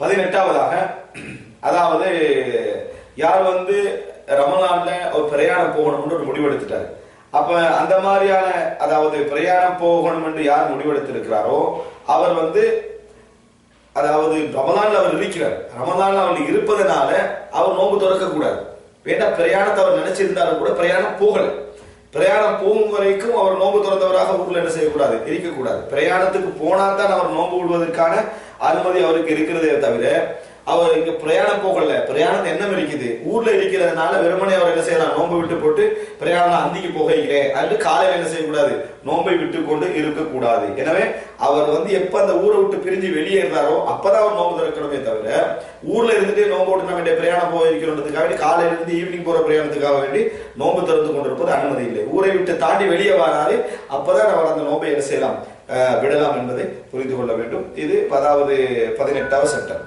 பதினெட்டாவதாக அதாவது யார் வந்து ரமலான்ல ஒரு பிரயாணம் போகணும்னு ஒரு முடிவெடுத்துட்டாரு. அப்ப அந்த மாதிரியான அதாவது பிரயாணம் போகணும் என்று யார் முடிவெடுத்திருக்கிறாரோ அவர் வந்து அதாவது ரமலான்ல அவர் இருக்கிறார். ரமலான்ல அவர் இருப்பதனால அவர் நோம்பு திறக்க கூடாது வேண்டாம் பிரயாணத்தை அவர் நினைச்சிருந்தாலும் கூட பிரயாணம் போகலை. பிரயாணம் போகும் வரைக்கும் அவர் நோன்பு திறந்தவராக ஊர்ல என்ன செய்யக்கூடாது? இருக்கக்கூடாது. பிரயாணத்துக்கு போனா தான் அவர் நோன்பு விடுவதற்கான அனுமதி அவருக்கு இருக்கிறதே தவிர அவர் இங்க பிரயாணம் போகல. பிரயாணம் என்ன இருக்குது? ஊர்ல இருக்கிறதுனால வெறுமனே அவர் என்ன செய்யலாம்? நோன்பு விட்டு போட்டு பிரயாணம் அந்திக்கு போகிறேன் அல்லது காலையில் என்ன செய்யக்கூடாது? நோன்பை விட்டு கொண்டு இருக்கக்கூடாது. எனவே அவர் வந்து எப்ப அந்த ஊரை விட்டு பிரிஞ்சு வெளியேறாரோ அப்பதான் அவர் நோன்பு திறக்கணுமே தவிர ஊர்ல இருந்துட்டு நோன்பு விட்டு நம்ம வேண்டிய பிரயாணம் போயிருக்கிறோன்றதுக்காக வேண்டி காலையில இருந்து ஈவினிங் போற பிரயாணத்துக்காக வேண்டி நோம்பு திறந்து கொண்டிருப்பது அனுமதி இல்லை. ஊரை விட்டு தாண்டி வெளியே வராது அப்பதான் அவர் அந்த நோம்பை என்ன செய்யலாம்? விடலாம் என்பதை புரிந்து கொள்ள வேண்டும். இது அதாவது பதினெட்டாவது சட்டம்.